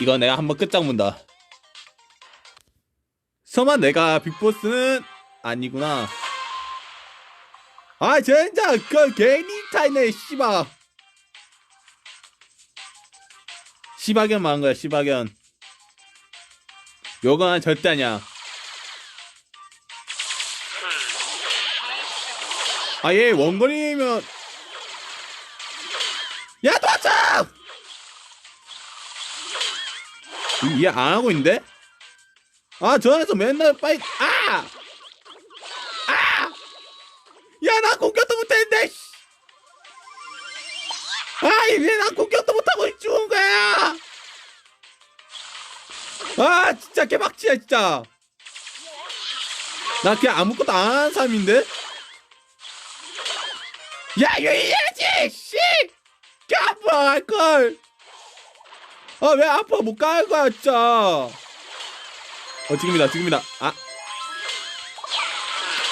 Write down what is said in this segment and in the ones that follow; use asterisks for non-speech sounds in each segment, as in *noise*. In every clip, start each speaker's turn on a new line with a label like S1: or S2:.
S1: 이거 내가 한번 끝장 문다. 설마 내가 빅보스는 아니구나. 아 진짜 그 괜히 타이네 씨바. 시바견 망한 거야 시바견. 요건 절대 아니야. 아얘 원거리면 이해 안 하고 있는데? 아, 저 안에서 맨날 빨리, 아! 아! 야, 나 공격도 못했는데, 씨! 아, 왜나 공격도 못하고 죽은 거야! 아, 진짜 개박치야, 진짜! 나 그냥 아무것도 안 하는 사람인데? 야, 해야지, 씨! 개 아파, 할걸! 아, 왜 아파, 못 가는 거야, 진짜! 어, 지금이다, 지금이다. 아.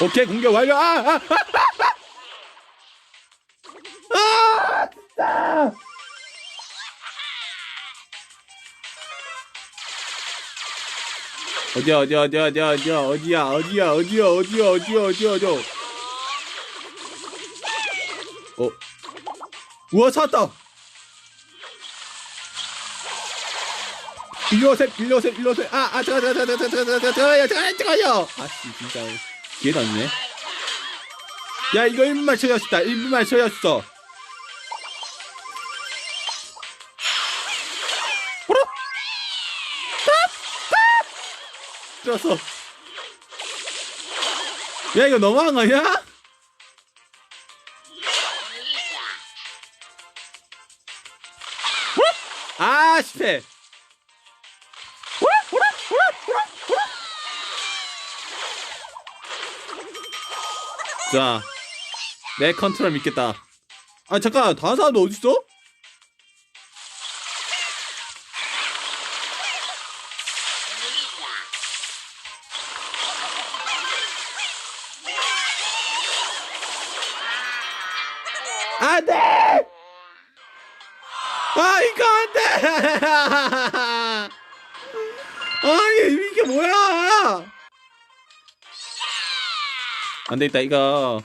S1: 오케이, 공격 완료. 아, 아, 아, 아, 아! 아! 어디야, 어디야, 어디야, 어디야, 어디야, 어디야, 어디야, 어디야, 어디야, 어디야, 어디야, 어디야. 어. 우와, 찾았다! 일로 오세요, 일로 오세요, 일로 오세요. 아, 아, 잠깐, 잠깐, 잠깐, 잠깐, 잠깐, 잠깐만요, 잠깐, 잠깐만요. 아씨, 진짜 기회도 없네. 야, 이거 1분만 쳐야 싶다. 1분만 쳐야 했어. 호로! 들었어. 야, 이거 너무한 거 아니야? 아, 실패. 자, 내 컨트롤 믿겠다. 아 잠깐, 다른 사람도 어디 있어? 안 돼! 아, 이거 안 돼! *laughs* 아니, 이게 뭐야! 안 되겠다, 이거.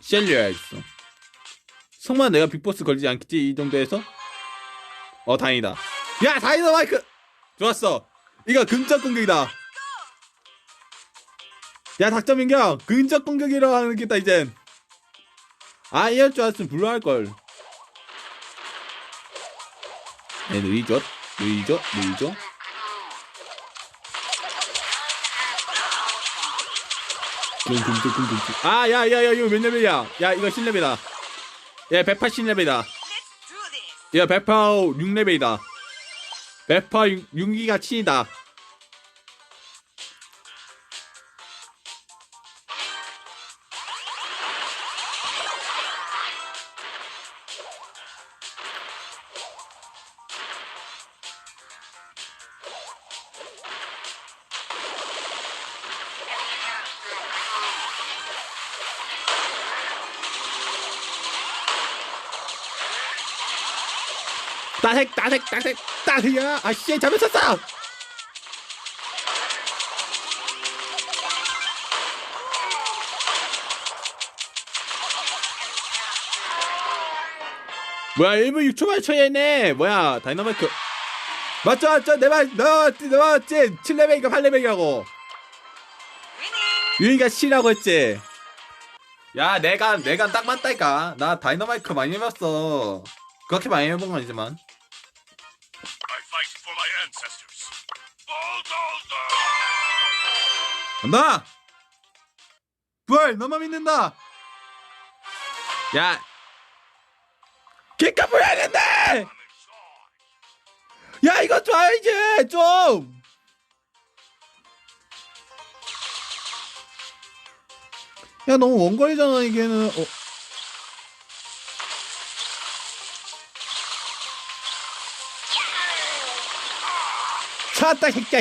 S1: 셀리야 있어. 성만 내가 빅보스 걸리지 않겠지? 이 정도에서? 어, 다행이다. 야, 다이너 마이크! 좋았어. 이거 근접 공격이다. 야, 닥터 민경! 근접 공격이라고 하겠다, 이젠. 아, 이럴 줄 알았으면 불러 할걸. 네, 느리죠? 느리죠? 느리죠? 아, 야, 야, 야, 이거 몇 레벨이야? 야, 이거 10레벨이다. 야, 180레벨이다. 야, 108 6레벨이다. 108 6기가 친이다. 따색, 따색, 따색, 따색이야. 아, 씨, 잘못 쳤어! 뭐야 1분 6초만 쳐야네. 뭐야 다이너마이크. 맞죠 맞죠? 내말 너였지 너였지 7레벨인가 8레벨이라고. 유이가 C라고 했지. 야 내가 내가 딱 맞다니까. 나 다이너마이크 많이 해봤어 그렇게 많이 해본 건 아니지만! 간다 부활 너만 믿는다 야 된다
S2: I'm inside.
S1: 야 이거 줘 이제 좀 야, 너무 원거리잖아, 이게는. 어. 찾았다, 새끼야.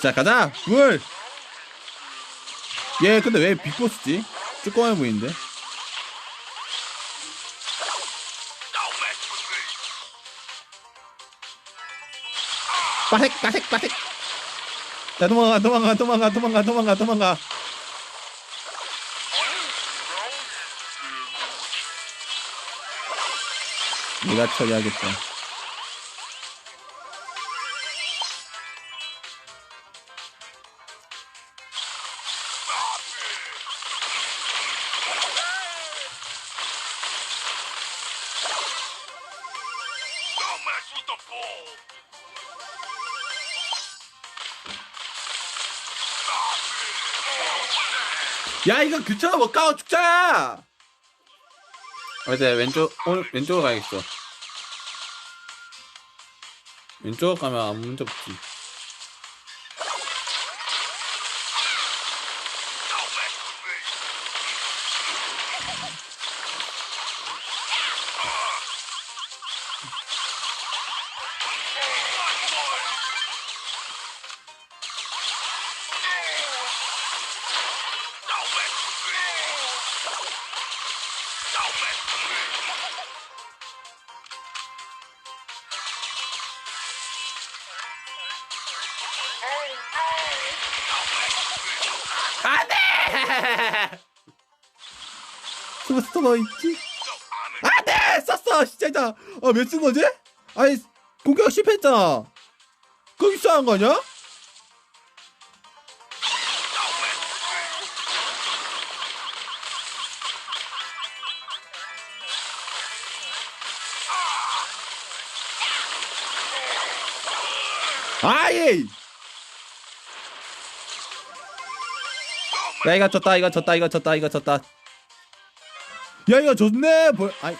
S1: 자, 가자. 물. 얘 근데 왜 빅보스지? 쭈꺼매 보이는데? 빠색 빠색 빠색 야 도망가 도망가 도망가 도망가 도망가 도망가 내가 처리하겠다. 야 이거 그쳐 못 가고 죽자 어제 왼쪽 오늘 왼쪽으로 가야겠어 왼쪽 가면 아무 문제 없지 있지
S2: So I'm in.
S1: 안돼 썼어 진짜 아몇 쓴 거지? 아니 공격 실패했잖아 그럼 이상한 거 아니야? 아이 야 이거 졌다 이거 졌다 이거 졌다 이거 졌다 야 이거 졌네. 뭐 아이.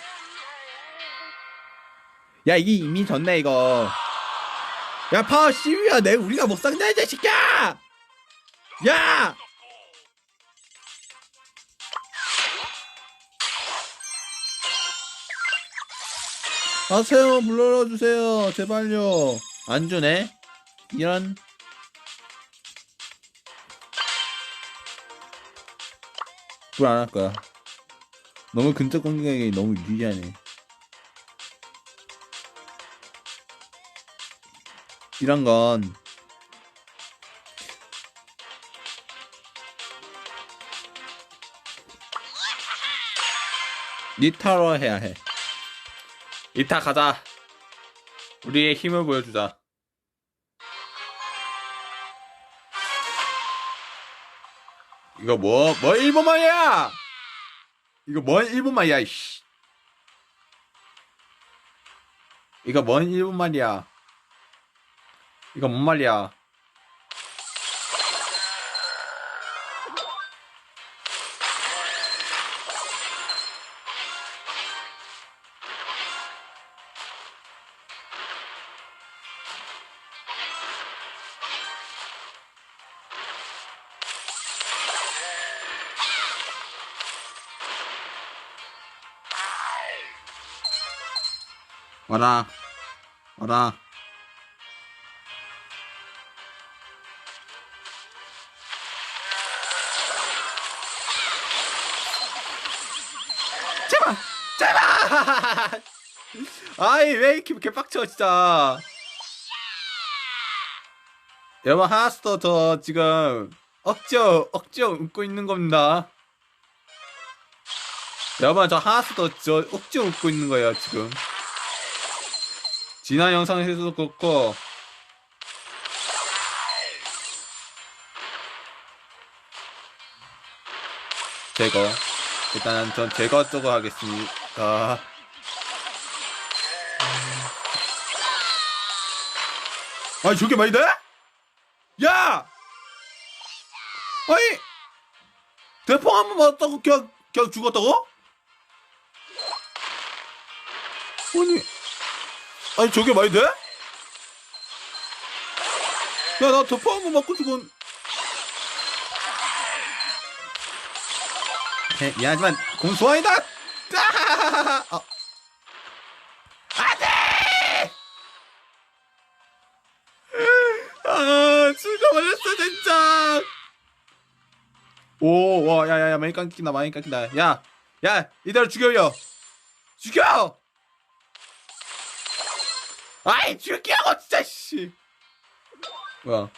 S1: 야 이게 이미 졌네 이거. 야 파워 시위야 내 우리가 못 상대 이 자식야! 야! 아세요. 불러러 주세요. 제발요. 안 주네? 이런. 불안할 거야 너무 근접 공격이 너무 유리하네 이런 건 니타로 해야 해. 니타 가자. 우리의 힘을 보여주자. 이거 뭐, 뭐 일본말이야! 이거 뭔 일본 말이야, 이씨. 이거 뭔 일본 말이야. 이거 뭔 말이야? 와라. 와라. 제발! 제발! 아이, 왜 이렇게 개빡쳐, 진짜. 여러분, 하나스터 저 지금 억지로, 억지로 웃고 있는 겁니다. 여러분, 저 하나스터 저 억지로 웃고 있는 거예요, 지금. 지난 영상에서도 그렇고, 제거. 일단은 전 제거 쪽으로 하겠습니다. 아니, 저게 많이 돼? 야! 아니! 대포 한 번 맞았다고 그냥, 그냥 죽었다고? 아니, 아니, 저게 많이 돼? 야, 나 대포 한번 맞고 죽은. 네, 미안하지만 공소아이다. 아! 어. 안돼. 아 죽어버렸어 진짜. 오, 와, 야, 야, 야, 많이 깎인다, 많이 깎인다. 야, 야, 이대로 죽여요. 죽여! 아이, 죽이라고, 진짜, 씨. 뭐야.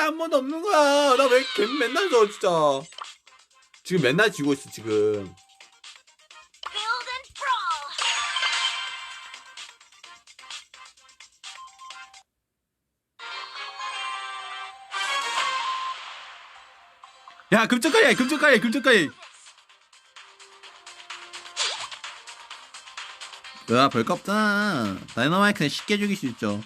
S1: 한 번도 없는 거야? 나 왜 맨날 져, 진짜. 지금 맨날 지고 있어, 지금. 야, 금쪽가리, 금쪽가리, 금쪽가리. 야, 별거 없잖아. 다이너마이크는 쉽게 죽일 수 있죠.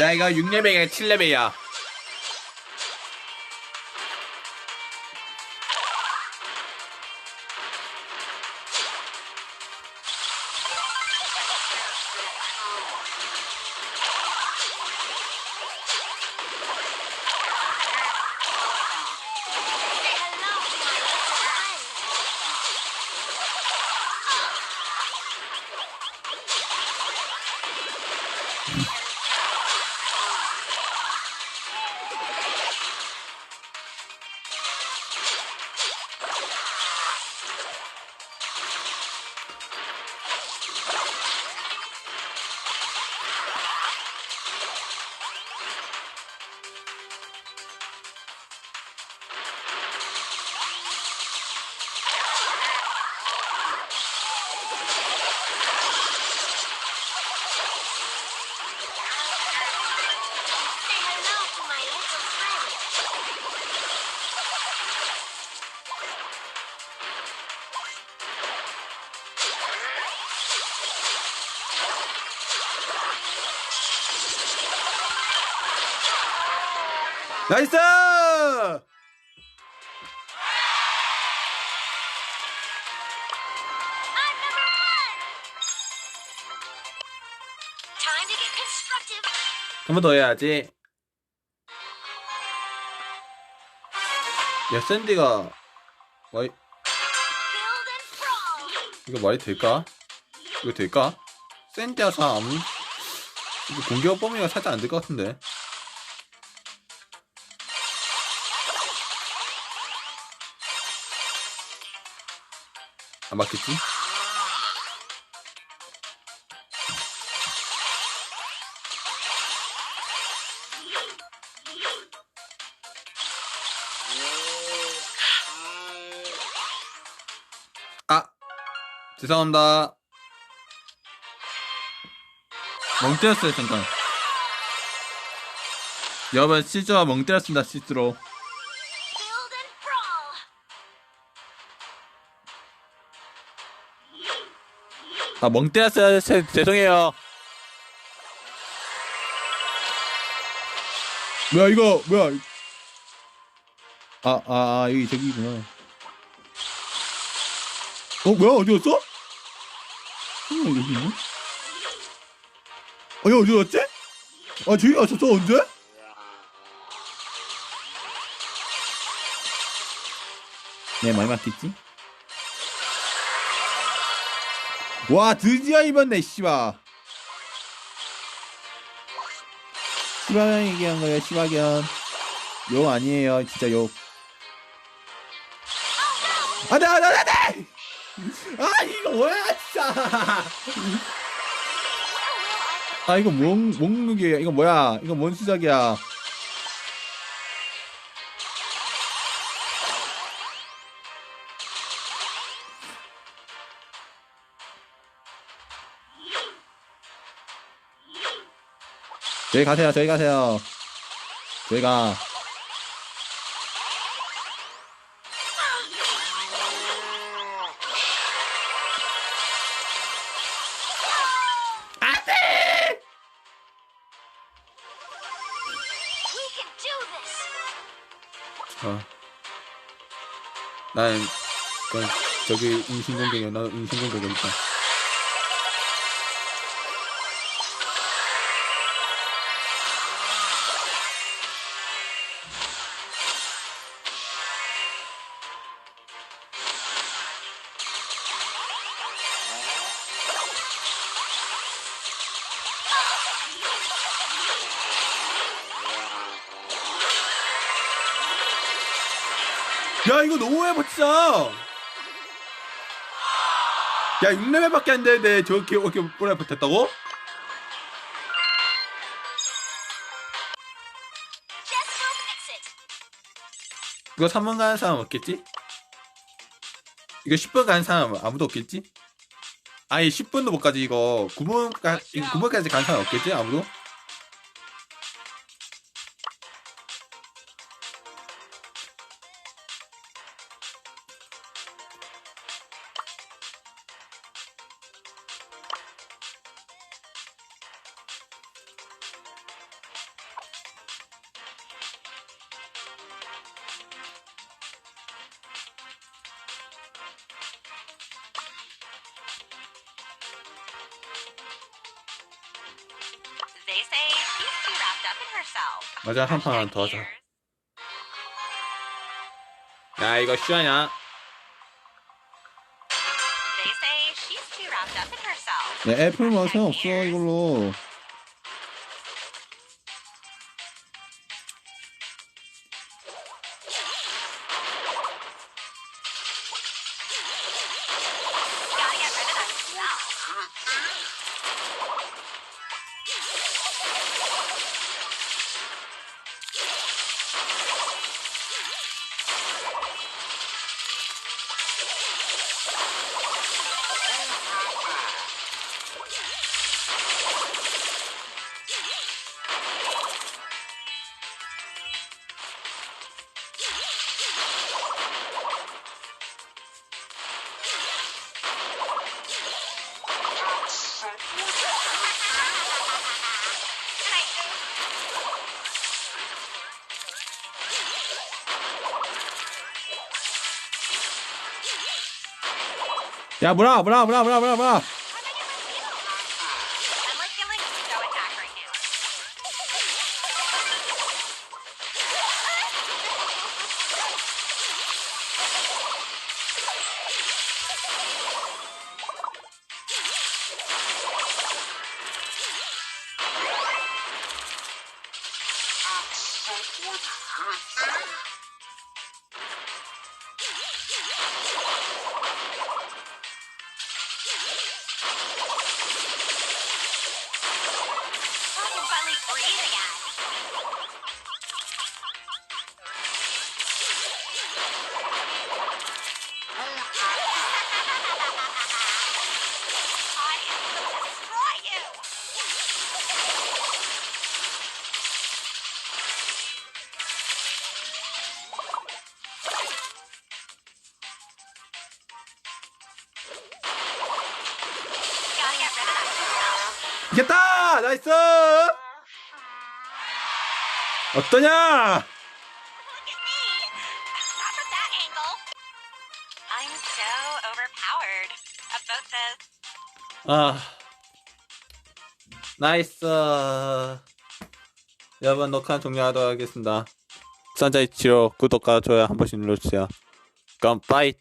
S1: 야, 이거 6레벨이야, 7레벨이야. 나이스! 한 번 더 해야지. 야, 샌디가, 와이. 이거 말이 될까? 이거 될까? 3. 이거 공격 범위가 살짝 안 될 것 같은데. 안 맞겠지? 아! 죄송합니다. 멍 때렸어요, 잠깐. 여러분, 실수와 멍 때렸습니다, 실수로. 아, 멍 때렸어요. 제- 죄송해요. 뭐야, 이거, 뭐야. 아, 아, 아, 여기, 저기구나. 어, 뭐야, 어디 갔어? 어, 여기 있네? 어, 야, 어디 갔지? 아, 저기 갔었어, 언제? 네, 많이 맞겠지? 와 드디어 입었네 씨바. 시바견 얘기한 거예요 시바견. 욕 아니에요 진짜 욕. 안돼 안돼 안돼! 아 이거 뭐야 진짜. 아 이거 뭔, 뭔 룩이에요? 이거 뭐야? 이거 뭔 수작이야 저기 가세요, 저기 가세요.
S3: do this.
S1: 어. 난, 그, 저기 인신공격이야. 나 인신공격이니까. 야, 이거 너무해, 진짜! 야, 6레벨밖에 안 되는데 저렇게, 이렇게 오래 버텼다고? 이거 3번 가는 사람 없겠지? 이거 10번 가는 사람 아무도 없겠지? 아니 10번도 못 가지 이거 9번 가, 이거 9번까지 가는 사람 없겠지 아무도? 맞아 한 판 더 하자 야 이거
S4: herself.
S1: 야 애플 뭐 소용없어 이걸로 야 뭐라 뭐라 뭐 이겼다! 나이스! 어떠냐? 아 나이스. 여러분 녹화 종료하도록 하겠습니다. 산자이치로 구독과 좋아요 한 번씩 눌러주세요. 그럼 빠이